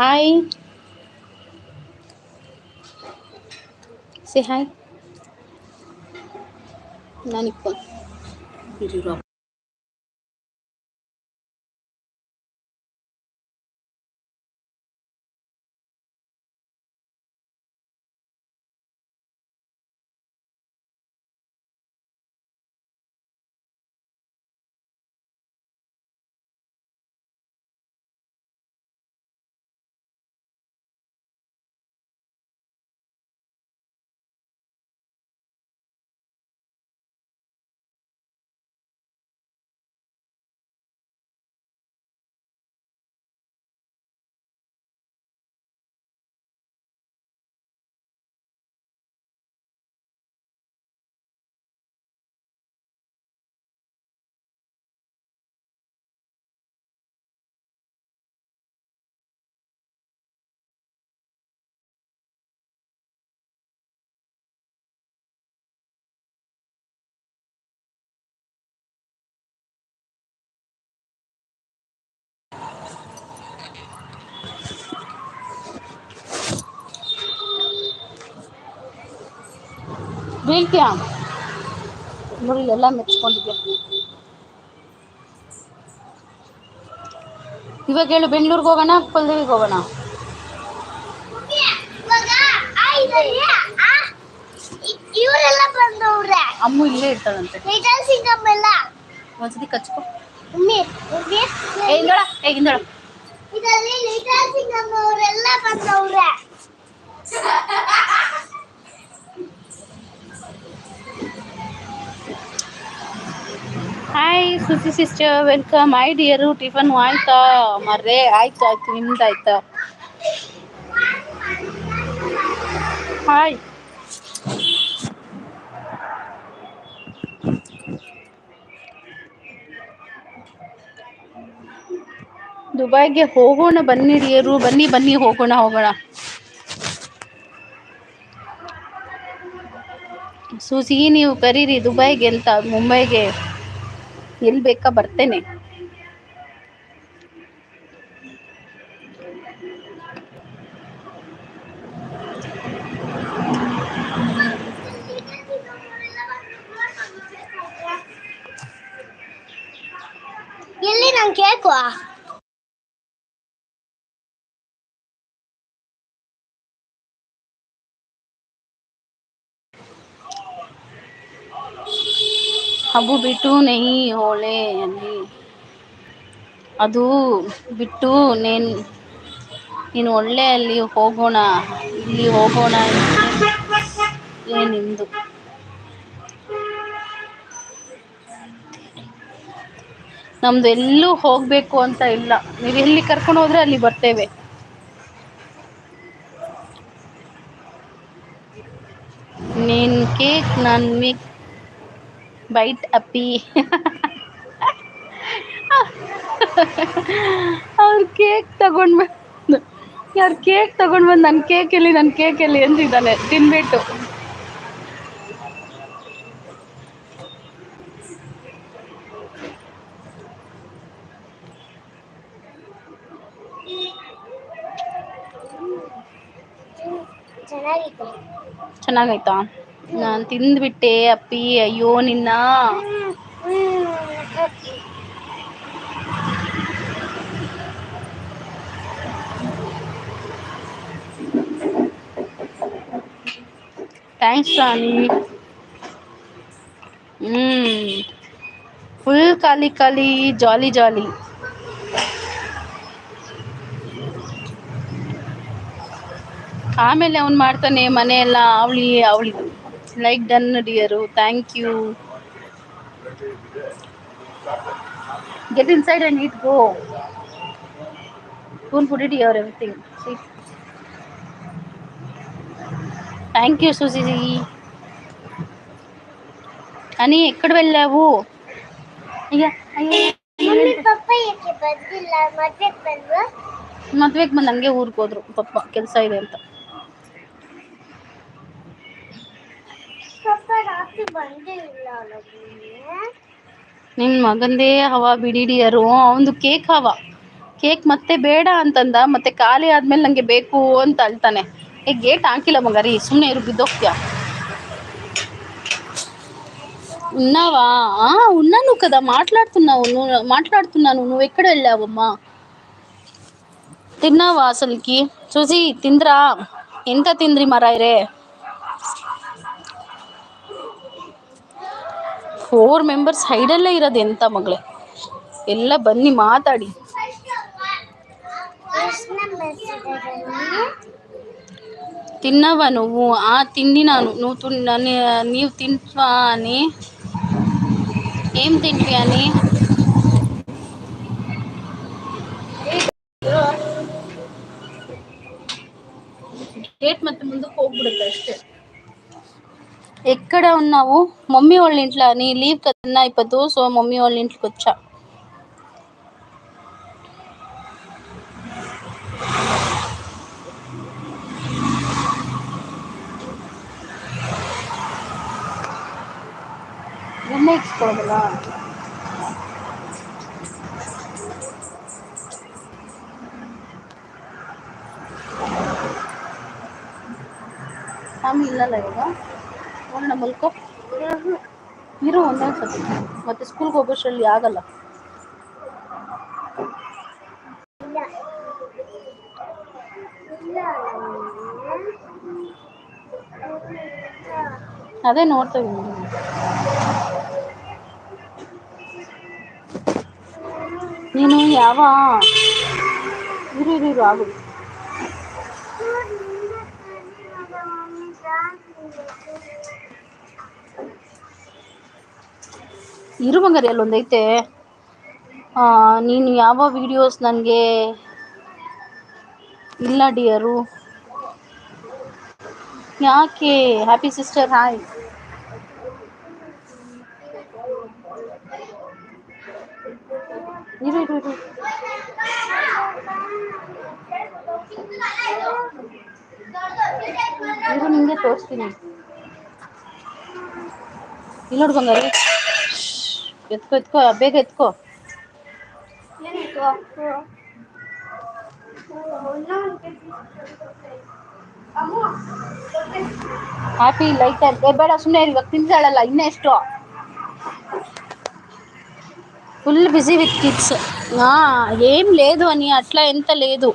Hi. Say hi. Nanikon. ಬೀಳ್ತೀಯ ನೋಡಿ ಎಲ್ಲ ಮೆಚ್ಕೊಂಡಿದ್ದೆ ಇವಾಗ ಹೇಳು ಬೆಂಗ್ಳೂರ್ಗೆ ಹೋಗೋಣ ಕುಲದೇವಿಗೆ ಹೋಗೋಣ ಇವರೆಲ್ಲ ಬಂದವ್ರೆ ಅಮ್ಮು ಇಲ್ಲೇ ಇರ್ತಾಳಂತೆ ಲಿಟಲ್ ಸಿಂಗಮ್ ಎಲ್ಲ ಒಂದ್ಸತಿ ಕಚ್ಕೊ ಉಮ್ಮಿ ಉಮ್ಮಿ ಏ ಹಿಂದೋಳ ಏ ಹಿಂದೋಳ ಇದರಲ್ಲಿ ಲಿಟಲ್ ಸಿಂಗಮ್ ಅವರೆಲ್ಲ ಬಂದವ್ರೆ hi Susi sister welcome I dear tiffin ಆಯ್ತಾ? ಮರ್ರೆ, ಆಯ್ತು ಆಯ್ತು ನಿಮ್ದು ಆಯ್ತಾ ಹಾಯ್ ದುಬೈಗೆ ಹೋಗೋಣ, ಬನ್ನಿ ಡಿಯರು ಬನ್ನಿ ಬನ್ನಿ, ಹೋಗೋಣ ಹೋಗೋಣ. ಸೂಸಿ ನೀವು ಕರೀರಿ ದುಬೈಗೆ ಅಂತ, ಮುಂಬೈಗೆ. ಎಲ್ಲಿ ಬೇಕಾ ಬರ್ತೇನೆ ಎಲ್ಲಿ ನನ್ ಕೇಕು ಹಬ್ಬು ಬಿಟ್ಟು ನೆಯಿ ಹೋಳೆ ಅಲ್ಲಿ. ಅದು ಬಿಟ್ಟು ನೇನ್, ನೀನು ಒಳ್ಳೆ ಅಲ್ಲಿ ಹೋಗೋಣ, ಇಲ್ಲಿ ಹೋಗೋಣ ಏ ನಿಮ್ದು? ಎಲ್ಲೂ ಹೋಗ್ಬೇಕು ಅಂತ ಇಲ್ಲ. ನೀವು ಎಲ್ಲಿ ಕರ್ಕೊಂಡು ಹೋದ್ರೆ ಅಲ್ಲಿ ಬರ್ತೇವೆ. ನೀನ್ ಕೇಕ್ ನಾನು ಮಿಕ್ ಬೈಟ್ ಅಪ್ಪಿ ಅವ್ರು ಕೇಕ್ ತಗೊಂಡ್ ಬಂದು ಯಾರು ಕೇಕ್ ತಗೊಂಡ್ ಬಂದು ನನ್ನ ಕೇಕ್ ಎಲ್ಲಿ ನನ್ನ ಕೇಕ್ ಎಲ್ಲಿ ಅಂತಿದ್ದಾನೆ ತಿನ್ಬಿಟ್ಟು. ಚೆನ್ನಾಗಾಯ್ತಾ ನಾನು ತಿಂದ್ಬಿಟ್ಟೆ ಅಪ್ಪಿ, ಅಯ್ಯೋ ನಿನ್ನ. ಥ್ಯಾಂಕ್ಸ್ ರಾಣಿ ಹ್ಮ್. ಫುಲ್ ಖಾಲಿ ಖಾಲಿ ಜಾಲಿ ಜಾಲಿ ಆಮೇಲೆ ಅವ್ನು ಮಾಡ್ತಾನೆ ಮನೆ ಎಲ್ಲ ಅವಳಿ ಅವಳಿ. like done dear thank you get inside and it go spoon put it your everything thank you Suji అని ఎక్కడ వెళ్ళావు అయ్యా అయ్యా ಮಮ್ಮಿ ಪಪ್ಪ ಯಾಕೆ ಬಂದಿಲ್ಲ ಮದ್ವೆಗ್ ಬಂದ್ವಾ ಮದ್ವೆಗೆ ಬಂದು ಹಂಗೆ ಊರಿಗೆ ಹೋದ್ರು ಪಪ್ಪ ಕೆಲಸ ಇದೆ ಅಂತ ನಿನ್ನ ಮಗಂದೇ ಹವಾ ಬಿಡಿಡಿಯರು ಅವನದು ಕೇಕ್ ಹವಾ ಕೇಕ್ ಮತ್ತೆ ಬೇಡ ಅಂತಂದ ಮತ್ತೆ ಖಾಲಿ ಆದ್ಮೇಲೆ ನಂಗೆ ಬೇಕು ಅಂತ ಅಳ್ತಾನೆ ಏ ಗೇಟ್ ಹಾಕಿಲ್ಲ ಮಗರಿ ಸುಮ್ಮನೆ ಇರು ಬಿದ್ದೋಗ್ತೀಯ ఉన్నావా ఆ, ఉన్నాను కదా మాట్లాడుతున్నావు నువ్వు మాట్లాడుతున్నాను నువ్వు ఎక్కడ వెళ్ళావమ్మా తిన్నావా అసలుకి చూసి తింద్రా ఎంత తింద్రి మరాయిరే ಫೋರ್ ಮೆಂಬರ್ಸ್ ಹೈಡಲ್ಲೇ ಇರೋದು ಎಂತ ಮಗಳೇ ಎಲ್ಲ ಬನ್ನಿ ಮಾತಾಡಿ ಕೃಷ್ಣ ಬರ್ತಿದ್ದಾರೆ తిన్నావా నువ్వు ఆ తిండినాను నువ్వు తున్- నన్ను- నీవు తింటువా అని ఏం తింటివి అని గేట్ ಮತ್ತೆ ముందుకు ಹೋಗ್ಬಿಡುತ್ತೆ ಅಷ್ಟೇ ఎక్కడ ఉన్నావు మమ్మీ వాళ్ళ ఇంట్లో నీ లీవ్ కదన్నా ఇప్పుడు సో మమ్మీ వాళ్ళ ఇంట్లోకి వచ్చా ಎಣ್ಣೆ ಇಕ್ಸ್ಕೊಳೋದಲ್ಲ ಸ್ವಾಮಿ ಇಲ್ಲಲ್ಲ ಇವಾಗ ನೋಡೋಣ ಮಲ್ಕೋ ಇರು ಒಂದೊಂದು ಸತಿ ಮತ್ತೆ ಸ್ಕೂಲ್ಗೆ ಹೋಗೋಷ್ಟರಲ್ಲಿ ಆಗಲ್ಲ ಇಲ್ಲ ಇಲ್ಲ ಅದೇ ನೋಡ್ತಾ ಇದ್ದೀನಿ ನೀನು ಯಾವ ಇರು ಇರು ಇರು ಆಗು ಇರು ಬಂಗಾರಿ ಅಲ್ಲೊಂದೈತೆ ನೀನು ಯಾವ ವಿಡಿಯೋಸ್ ನನಗೆ ಇಲ್ಲ ಡಿಯರು ಯಾಕೆ? ಹ್ಯಾಪಿ ಸಿಸ್ಟರ್ ಹಾಯ್ ಇರು ಇರು ನಿಂಗೆ ತೋರಿಸ್ತೀನಿ. ಇಲ್ಲ ಬಂಗಾರಿ ಎತ್ಕೋ ಎತ್ಕೋ ಬೇಗ ಎತ್ಕೋ హ్యాపీ లైక్ ಬೇಡ ಸುಮ್ಮನೆ ಇವಾಗ ತಿಂತಾಳಲ್ಲ ಇನ್ನೆಷ್ಟು ఫుల్ బిజీ విత్ కిడ్స్ ఏం లేదు అని అట్లా ఎంత లేదు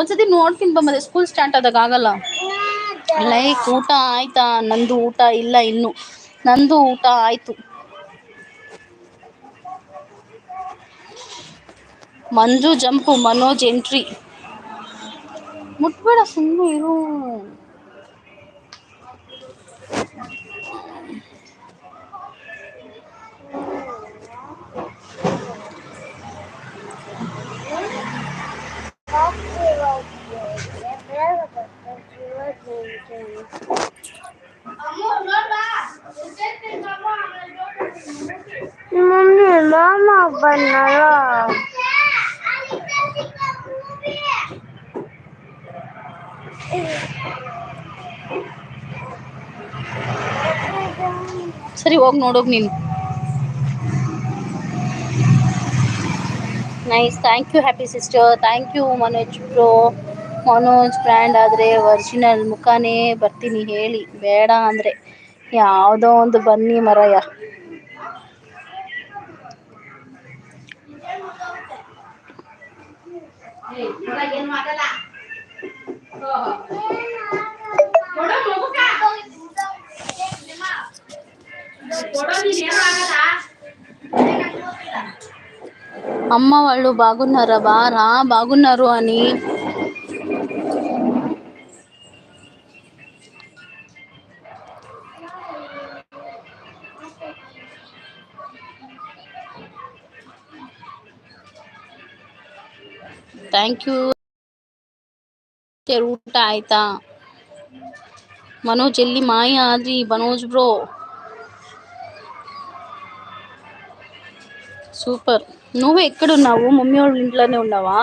ಒಂದ್ಸತಿ ನೋಡ್ತೀನಿ ಬಾ, ಮತ್ತೆ ಸ್ಕೂಲ್ ಸ್ಟಾರ್ಟ್ ಆದಾಗ ಆಗಲ್ಲ. ಲೈಕ್ ಊಟ ಆಯ್ತಾ? ನಂದು ಊಟ ಇಲ್ಲ ಇನ್ನು. ನಂದು ಊಟ ಆಯ್ತು. ಮಂಜು ಜಂಪು, ಮನೋಜ್ ಎಂಟ್ರಿ ಮುಟ್ಬೇಡ ಸುಮ್ಮನೆ ಇರು. ಮಮ್ಮಿ ಮಾಮ ಬಂದಲ್ಲ ಸರಿ ಹೋಗಿ ನೋಡೋಗ್ ನೀನು nice thank you happy sister thank you Manoj bro Manoj brand ಆದರೆ ಒರಿಜಿನಲ್ ಮುಖಾನೇ ಬರ್ತೀನಿ ಹೇಳಿ ಬೇಡ ಅಂದರೆ ಯಾವುದೋ ಒಂದು ಬನ್ನಿ ಮರಯ అమ్మ వాళ్ళు బాగున్నారా బారా బాగున్నారు అని ಥ್ಯಾಂಕ್ ಯು ಊಟ ಆಯ್ತಾ మనోజ్ ఎల్లి మాయ ఆది మనోజ్ బ్రో సూపర్ నువ్వు ఎక్కడున్నావు మమ్మీ వాళ్ళ ఇంట్లోనే ఉన్నావా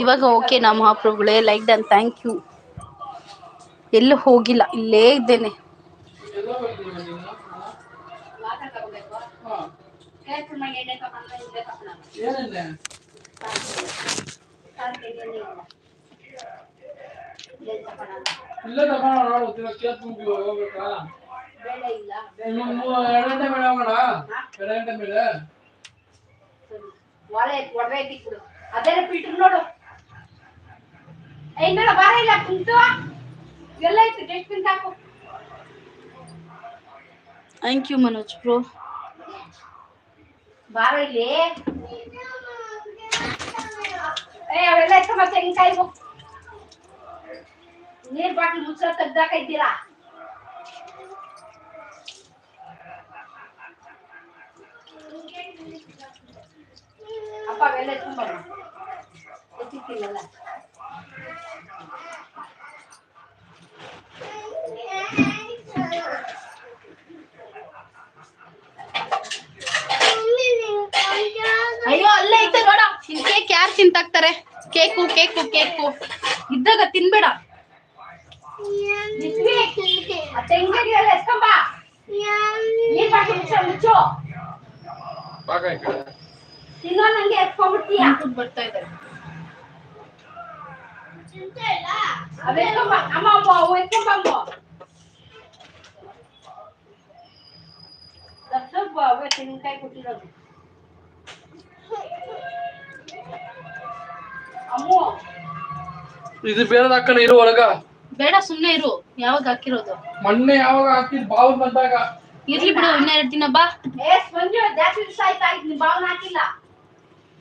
ಇವಾಗ ಓಕೆ ನಾ ಮಹಾಪ್ರಭುಗಳೇ ಲೈಕ್ ಡನ್ ಥ್ಯಾಂಕ್ ಯು ಎಲ್ಲೂ ಹೋಗಿಲ್ಲ ಇಲ್ಲೇ ಇದ್ದೇನೆ ಏನಂದೆ ಇಲ್ಲ ತಗೋಣ ನೋಡು ತಿರ್ಗಾ ಕೇಕ್ ಮುಗಿ ಹೋಗ್ಬೇಕಾ ಇನ್ನು ಮೂ- ಎರಡು ಗಂಟೆ ಮೇಲೆ ಹೋಗೋಣ ಎರಡು ಗಂಟೆ ಮೇಲೆ ಒಳ್ಳೆ ಒಡವೆ ಬಿಡು ಅದೇ ಫಿಲ್ಟರ್ ನೋಡು. ಏ ನೋಡ ಬಾರ ಇಲ್ಲ ಕುಂತು ಎಲ್ಲ ಇತ್ತು ಡಸ್ಟ್ಬಿನ್ ಹಾಕು. ಥ್ಯಾಂಕ್ ಯು ಮನೋಜ್ ಬ್ರೋ ಬಾರ ಇಲ್ಲಿ. ಏ ಅವೆಲ್ಲ ಹೆಂಗ್ ತೆಂಗಿನಕಾಯಿ ನೀರ್ ಬಾಟ್ಲ್ ಮುಚ್ಚ ತೆಗ್ದಾಕ ಇದ್ದೀರಾ? ಅಪ್ಪ ಅವೆಲ್ಲ ಎತ್ಕೊಂಬ ಎತ್ತಿಕ್ಕಿಲ್ಲಲ್ಲ ಅಯ್ಯೋ ಅಲ್ಲೇ ಐತೆ ನೋಡ. ಕೇಕ್ ಯಾರು ತಿಂತಾಕ್ತಾರೆ? Cake cake cake. ಇದ್ದಾಗ ತಿನ್ಬೇಡ. ಎತ್ಕೊಂಬ ಮುಚ್ಚ ತಿನ್ನೋ ನಂಗೆ ಎತ್ಕೊಂಡ್ಬಿಡ್ತೀಯ ಬರ್ತಾ ಇದ್ದಾರೆ ಅವ್ ಎತ್ಕೊಂಬ ಅಮ್ಮ ಅಮ್ಮ ಅವು ಎತ್ಕೊಂಬ ಅಮ್ಮ. ದಪ್ಪ ಅವೇ ತೆಂಗಿನಕಾಯಿ ಕೊಟ್ಟಿರೋದು. ಅಮ್ಮು. ಇದು ಬೇರೆ ಹಾಕೋಣ ಇರು ಒಳಗ. ಬೇಡ ಸುಮ್ನೆ ಇರು. ಯಾವಾಗ ಹಾಕಿರೋದು? ಮೊನ್ನೆ ಯಾವಾಗ ಹಾಕಿದ್ ಬಾವು ಬಂದಾಗ. ಇರ್ಲಿ ಬಿಡು ಇನ್ನೆರಡು ದಿನ ಬಾ. ಏ ಸ್ಪಂಜು ಜಾಸ್ತಿ ದಿವಸ ಆಯ್ತಾ? ನೀನ್ ಬಾವನ್ ಹಾಕಿಲ್ಲ.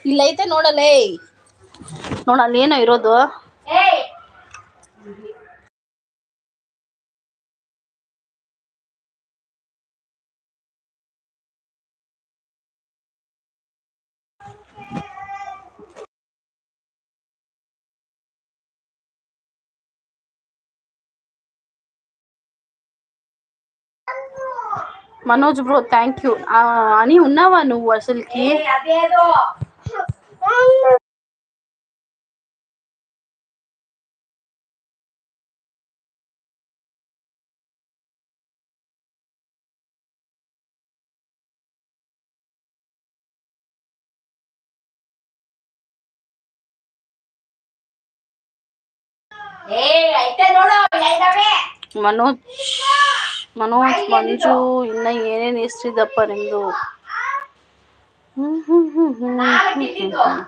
ರಬ್ಬರ್ ಆ ಶ್ರೀಲಂಕ ಮೇಲೆ ನೋಡಲೇ ಇಲ್ಲ ಐತೆ ನೋಡಲೇ ನೋಡಲ್ಲ ಏನೋ ಇರೋದು ಏಯ್ మనోజ్ బ్రో థ్యాంక్ యూ అని ఉన్నావా నువ్వు అసలుకి ಮನೋಜ್ ಮನೋಜ್ ಮಂಜು ಇನ್ನ ಏನೇನ್ ಹೆಸ್ರಿದಪ್ಪ ನಿಮ್ದು ಹ್ಮ್ ಹ್ಮ್ ಹ್ಮ್ ಹ್ಮ್ ಹ್ಮ್ ಹ್ಮ್ ಹ್ಮ್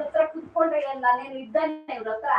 ಹತ್ರ ಕುತ್ಕೊಂಡ್ರೆ ನಾನೇನು ಇದ್ದಾನೆ ಇವ್ರ ಹತ್ರ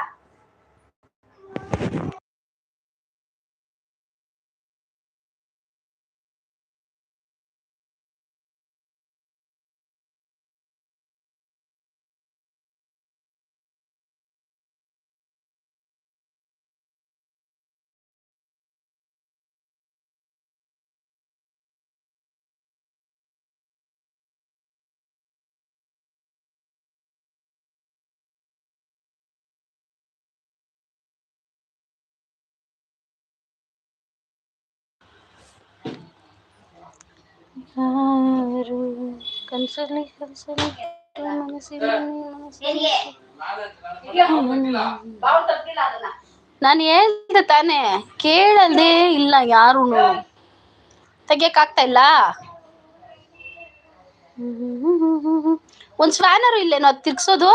ಯಾರು? ಕನಸಲ್ಲಿ ಕನಸಲ್ಲಿ ನಾನು ಹೇಳ್ದೆ ತಾನೇ ಕೇಳಲ್ದೆ ಇಲ್ಲ ಯಾರು ತೆಗಿಯಕ್ ಆಗ್ತಾ ಇಲ್ಲ ಒಂದ್ ಸ್ವ್ಯಾನರು ಇಲ್ಲೇನೋ ಅದ್ ತಿರ್ಗ್ಸೋದು?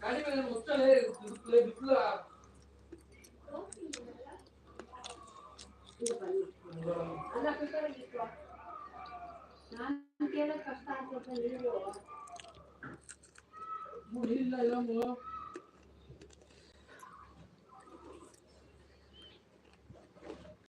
ಗಾಡಿ ಮೇಲೆ ಮುಚ್ಚಲೇ ಬಿಸಿಲು ಬಿಸಿಲು ಇಲ್ಲ ಇಲ್ಲ